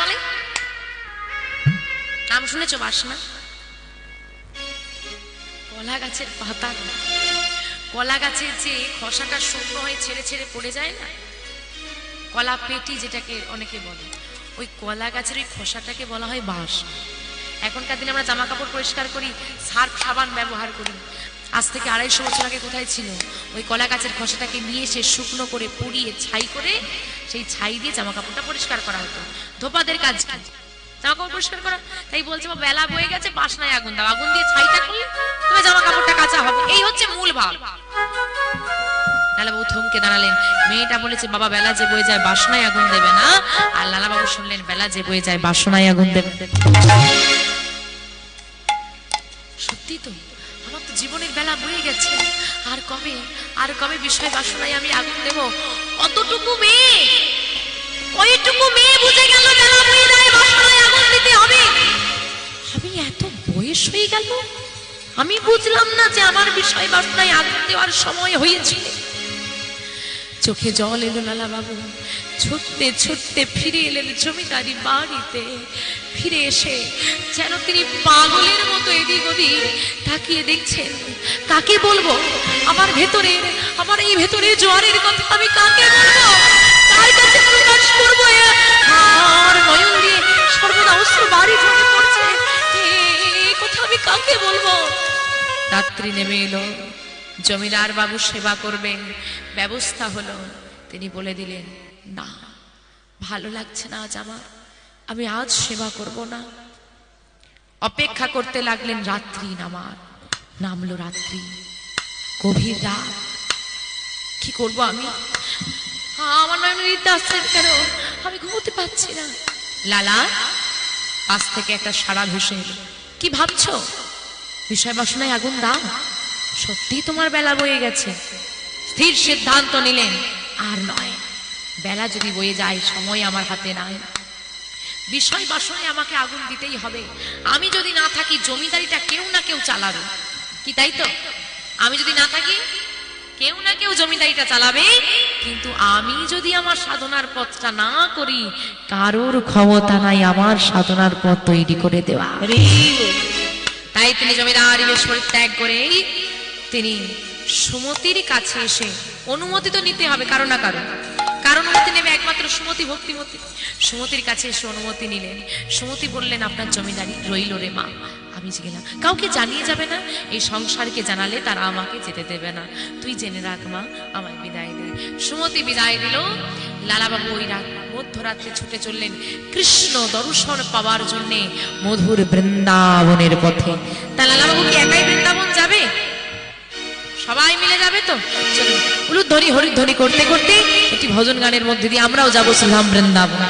বলে? নাম শুনেছো বাসনা? কলা গাছের পাতা কলা গাছের যে খসাটা শুকনো হয়ে ছেড়ে ছেড়ে পড়ে যায় না কলা পেটি যেটাকে অনেকে বলে, ওই কলা গাছের ওই খোসাটাকে বলা হয় বাঁশ এখনকার দিনে আমরা জামা কাপড় পরিষ্কার করি, সার্ফ সাবান ব্যবহার করি। আজ থেকে আড়াইশো বছর আগে কোথায় ছিল? ওই কলা গাছের খোসাটাকে নিয়ে সে শুকনো করে পুড়িয়ে ছাই করে সেই ছাই দিয়ে জামা কাপড়টা পরিষ্কার করা হতো। ধোপাদের কাজ কি? জামা কাপড় পরিষ্কার করা? তাই বলছে "বাবা, বেলা বয়ে গেছে বাসনায় আগুন দাও আগুন দিয়ে ছাইটা করলে তবে জামা কাপড়টা কাঁচা হবে। এই হচ্ছে মূল ভাব। লালাবাবু থমকে দাঁড়ালেন। মেয়েটা বলেছে বাবা বেলা যে বয়ে যায় বাসনায় আগুন দেবে না। আর লালাবাবু শুনলেন বেলা যে বয়ে যায় বাসনায় আগুন দেবে। সত্যি তো? জীবনের বেলা বয়ে গেছে। আর কবে আর কবে বিষয় বাসনায় আমি আগুন দেব? অতটুকু মেয়ে, ওইটুকু মেয়ে বুঝে গেল বেলা বয়ে যায়, বাসনায় আগুন দিতে হবে। আমি এত বয়স হয়ে গেল? আমি বুঝলাম না যে আমার বিষয় বাসনায় আগুন দেওয়ার সময় হয়েছে। চোখে জল এলো লালা বাবু। ছুটতে ছুটতে ফিরে এলেন জমিদারি বাড়িতে। ফিরে এসে যেন তিনি পাগলের মতো এদিক ওদিক তাকিয়ে দেখছেন। কাকে বলব? আমার ভেতরে, আমার এই ভেতরে জোয়ারের কথা আমি কাকে বলব? কার কাছে প্রকাশ করব আর নয়ন দিয়ে সর্বদা অস্ত্র বাড়ি ঢুকে পড়ছে। কথা আমি কাকে বলব? রাত্রি নেমে এলো। জমিদার বাবু সেবা করবেন। ব্যবস্থা হলো। তিনি বলে দিলেন, না, ভালো লাগছে না আজ আমার। আমি আজ সেবা করব না। অপেক্ষা করতে লাগলেন রাত্রি নামার। নামলো রাত্রি। গভীর রাত। কি করব আমি? আমার নয়ন নিদ্রা আসছে কেন? আমি ঘুমোতে পারছি না। লালা পাশ থেকে একটা সারা ভেসে কি ভাবছ? বিষয় বাসনায় আগুন দাও। সত্যি তোমার বেলা বয়ে গেছে? স্থির সিদ্ধান্ত নিলেন আর নয় বেলা যদি বয়ে যায় সময় আমার হাতে নাই। বিষয় বাসনে আমাকে আগুন দিতেই হবে। আমি যদি না থাকি জমিদারিটা কেউ না কেউ চালাবে। কি তাই তো? আমি যদি না থাকি কেউ না কেউ জমিদারিটা চালাবে। কিন্তু আমি যদি আমার সাধনার পথটা না করি কারোর ক্ষমতা নাই আমার সাধনার পথ তৈরি করে দেওয়া। তাই তিনি জমিদারি বেশ পরিত্যাগ করে তিনি সুমতির কাছে এসে অনুমতি তো নিতে হবে কারও না কারও। কারণ অনুমতি নেবে? একমাত্র সুমতি, ভক্তিমতি। সুমতির কাছে এসে অনুমতি নিলেন। সুমতি বললেন, আপনার জমিদারি রইল রে মা। আমি গেলাম কাউকে জানিয়ে যাবে না। এই সংসারকে জানালে তারা আমাকে যেতে দেবে না। তুই জেনে রাখ মা, আমায় বিদায় দে। সুমতি বিদায় দিল। লালাবাবু ওই রাত মধ্যরাত্রে ছুটে চললেন কৃষ্ণ দর্শন পাওয়ার জন্যে মধুর বৃন্দাবনের পথে। তা লালাবাবু কি একাই বৃন্দাবন যাবে? সবাই মিলে যাবে তো? চলুন হরিধ্বনি করতে করতে একটি ভজন গানের মধ্যে দিয়ে আমরাও যাব শ্রীধাম বৃন্দাবন।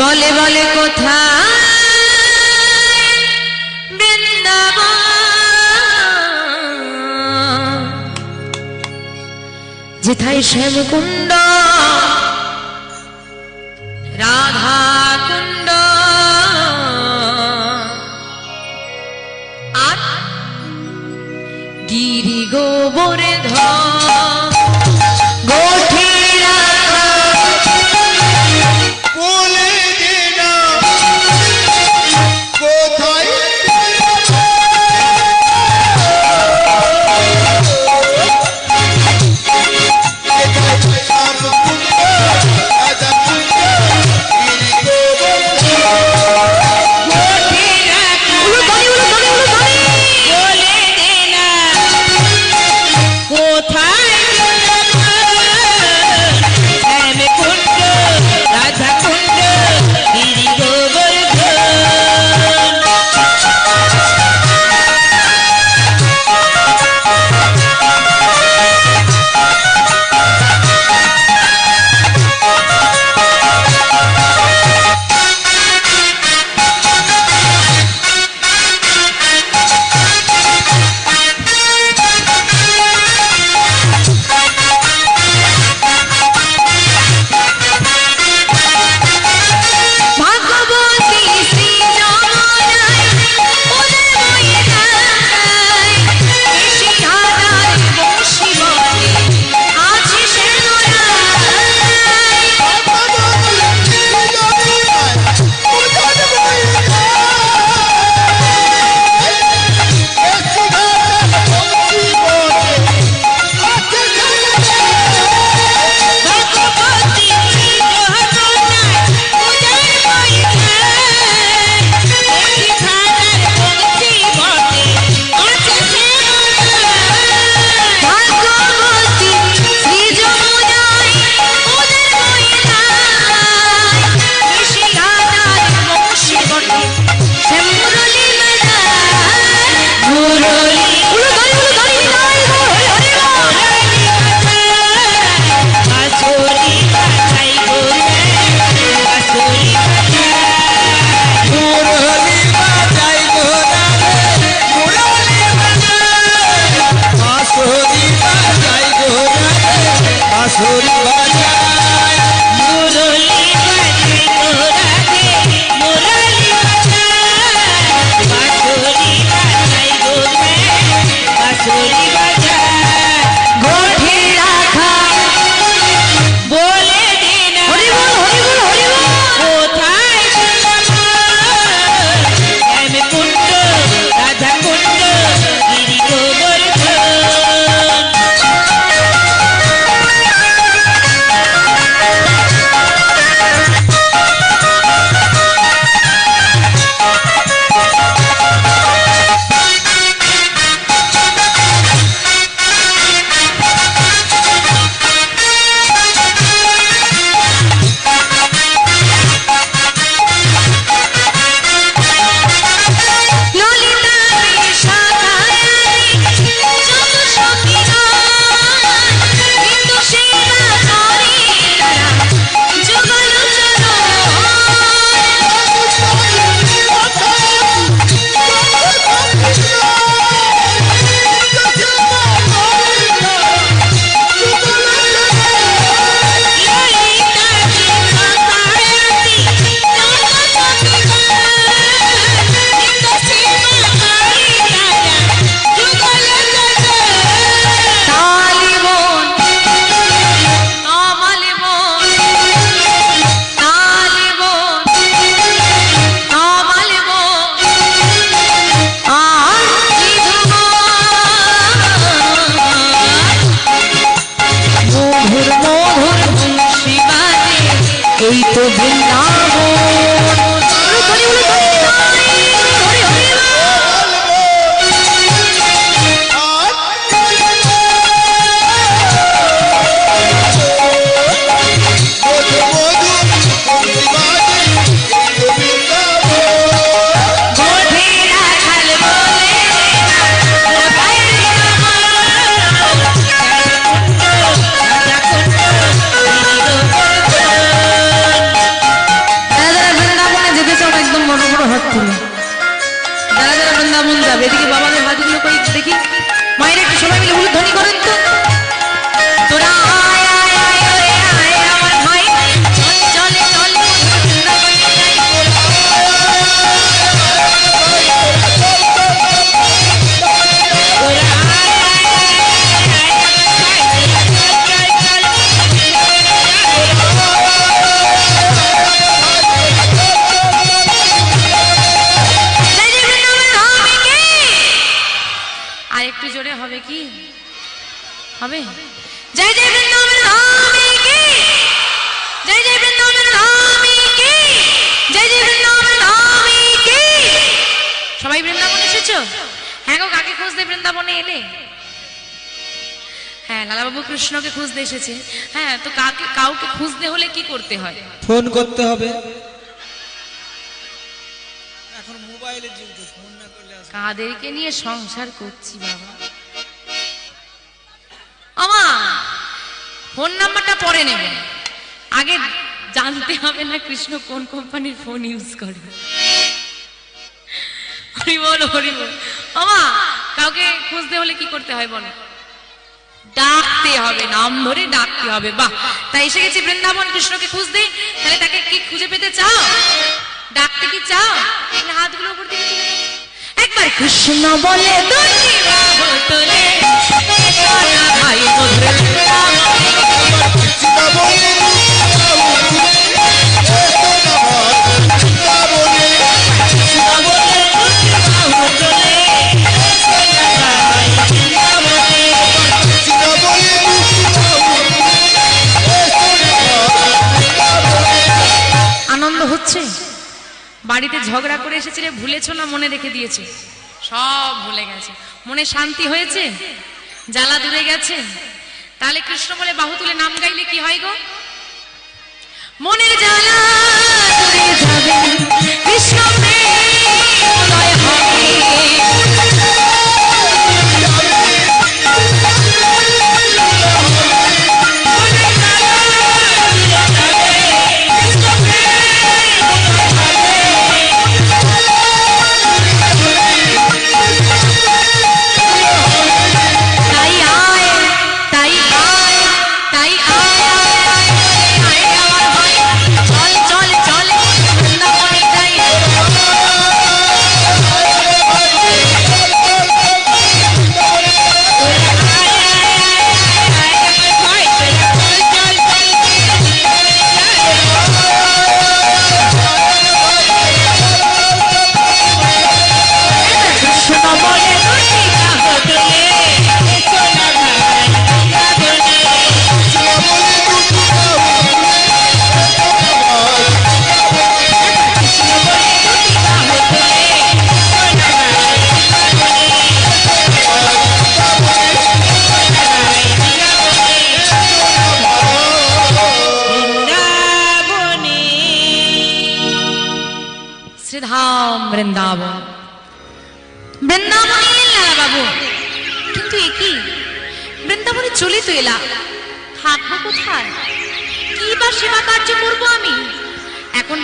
বলে বলে বলে जिथाई शैव कुंड হ্যাঁ গো কাকে খুঁজতে বৃন্দাবনে এলে? হ্যাঁ লালাবাবু কৃষ্ণকে খুঁজতে এসেছে। হ্যাঁ তো কাকে কাউকে খুঁজতে হলে কি করতে হয়? ফোন করতে হবে। এখন ফোন না করলে কাদেরকে নিয়ে সংসার করছি বাবা? আমা ফোন নাম্বারটা পরে নেব। আগে জানতে হবে না কৃষ্ণ কোন কোম্পানির ফোন ইউজ করে। হরি বল আমা কাউকে খুঁজতে হলে কি করতে হয় বলো? ডাকতে হবে, নাম ধরে ডাকতে হবে, বাহ। তাই এসে গেছি বৃন্দাবন কৃষ্ণকে খুঁজতে। তাহলে তাকে কি খুঁজে পেতে চাও? ডাকতে কি চাও? হাতগুলো উপর দিকে একবার কৃষ্ণ বলে দুটি বাহু তুলে ভাই ঝগড়া করে এসেছে রে, ভুলেছ না, মনে রেখে দিয়েছে। সব ভুলে গেছে। মনে শান্তি হয়েছে? জ্বালা দূরে গেছে? তাহলে কৃষ্ণ বলে, বাহু তুলে নাম গাইলে কি হয় গো? মনের জ্বালা দূরে যাবে।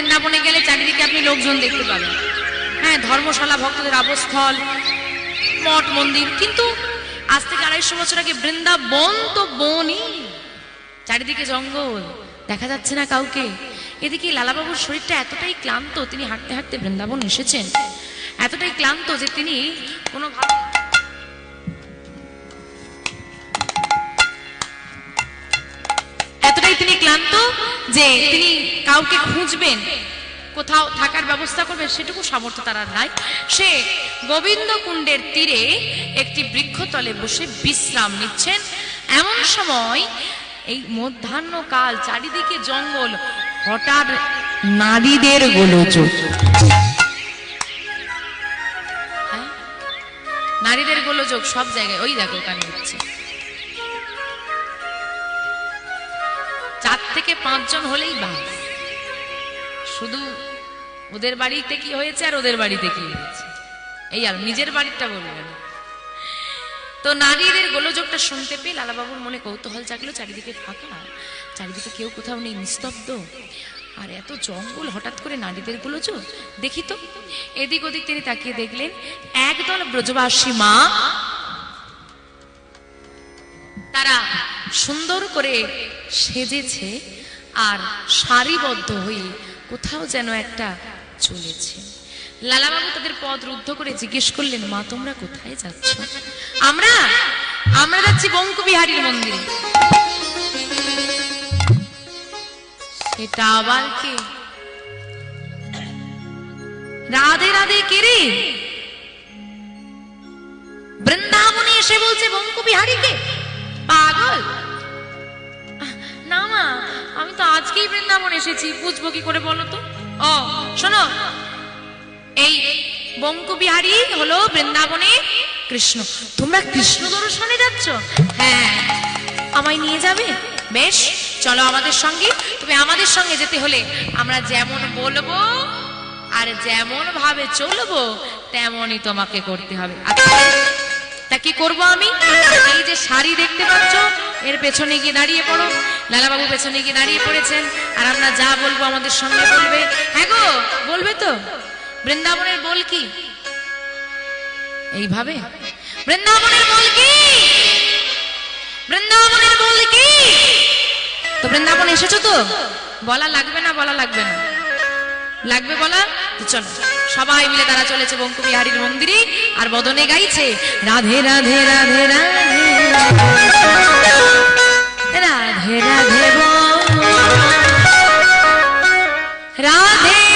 বৃন্দাবনে গেলে চারিদিকে আপনি লোকজন দেখতে পাবেন। হ্যাঁ ধর্মশালা, ভক্তদের আবস্থল মঠ, মন্দির। কিন্তু আজ থেকে আড়াইশো বছর আগে বৃন্দাবন তো বনই। চারিদিকে জঙ্গল, দেখা যাচ্ছে না কাউকে। এদিকে লালাবাবুর শরীরটা এতটাই ক্লান্ত, তিনি হাঁটতে হাঁটতে বৃন্দাবন এসেছেন। এতটাই ক্লান্ত যে তিনি কোনোভাবে এতটাই তিনি ক্লান্ত যে তিনি কাউকে খুঁজবেন, কোথাও থাকার ব্যবস্থা করবে সেটুকু সামর্থ্য তার আর নাই। সে গোবিন্দ কুণ্ডের তীরে একটি বৃক্ষতলে বসে বিশ্রাম নিচ্ছেন। এমন সময় এই মধ্যাহ্ন কাল চারিদিকে জঙ্গল, হঠাৎ নারীদের গোলযোগ। হ্যাঁ? নারীদের গোলযোগ সব জায়গায়, ওই দেখো ওখানে হচ্ছে। চার থেকে পাঁচজন হলেই বাস শুধু ওদের বাড়িতে কি হয়েছে আর ওদের বাড়িতে কি হয়েছে? এই আর নিজের বাড়িটা বলবেন তো নারীদের গোলযোগটা শুনতে পেয়ে লালাবাবুর মনে কৌতূহল জাগলো, চারিদিকে ফাঁকা, চারিদিকে কেউ কোথাও নেই, নিস্তব্ধ। আর এত জঙ্গল হঠাৎ করে নারীদের গোলযোগ? দেখি তো। এদিক ওদিক তিনি তাকিয়ে দেখলেন, একদল ব্রজবাসী মা তারা সুন্দর করে সেজেছে আর সারিবদ্ধ হয়ে কোথাও যেন একটা চলেছে। লালাবাবু তাদের পথ রুদ্ধ করে জিজ্ঞেস করলেন, মা, তোমরা কোথায় যাচ্ছ? আমরা? আমরা যাচ্ছি বঙ্কবিহারীর মন্দিরে। সেটা আবার কে? রাধে রাধে, কে রে? বৃন্দাবনে এসে বলছে বঙ্কবিহারীকে। পাগল? মা, আমি তো আজকেই বৃন্দাবন এসেছি, বুঝব কি করে বলো তো? ও, শোনো। এই বঙ্কবিহারী হলো বৃন্দাবনে কৃষ্ণ। তোমরা কৃষ্ণ দর্শনে যাচ্ছ? হ্যাঁ। আমায় নিয়ে যাবে? বেশ, চলো আমাদের সঙ্গে। তবে আমাদের সঙ্গে যেতে হলে আমরা যেমন বলব আর যেমন ভাবে চলবো, তেমনই তোমাকে করতে হবে। আচ্ছা কি করব আমি? এই যে শাড়ি দেখতে পাচ্ছ, এর পেছনে গিয়ে দাঁড়িয়ে পড়ো। লালাবাবু পেছনে গিয়ে দাঁড়িয়ে পড়েছেন, আর আমরা যা বলব আমাদের সঙ্গে বলবে। হ্যাঁ গো, বলবে তো। বৃন্দাবনের বল কি? এইভাবে? বৃন্দাবনের বল কি? বৃন্দাবনের বল কি? তো বৃন্দাবন এসেছ তো? বলা লাগবে না, বলা লাগবে না। লাগবে বলা? তো চলো, সবাই মিলে তারা চলেছে বঙ্কুবিহারীর মন্দিরে, আর বদনে গাইছে, রাধে রাধে রাধে রাধে রাধে। রাধে রাধে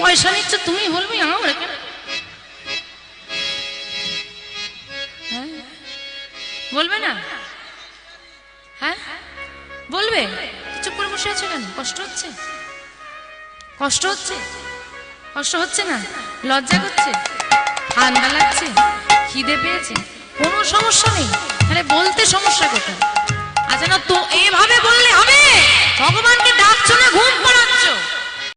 পয়সা নিচ্ছ, তুমি বলবি আমরা কেন? হ্যাঁ? বলবে না? হ্যাঁ? বলবে? চুপ করে বসে আছো কেন? কষ্ট হচ্ছে? কষ্ট হচ্ছে? কষ্ট হচ্ছে না? লজ্জা করছে? ঠান্ডা লাগছে? খিদে পেয়েছে? কোনো সমস্যা নেই। তাহলে বলতে সমস্যা কোথায়? আচ্ছা না, তো এভাবে বললে হবে? ভগবানকে ডাকছো না, ঘুম পড়াচ্ছ?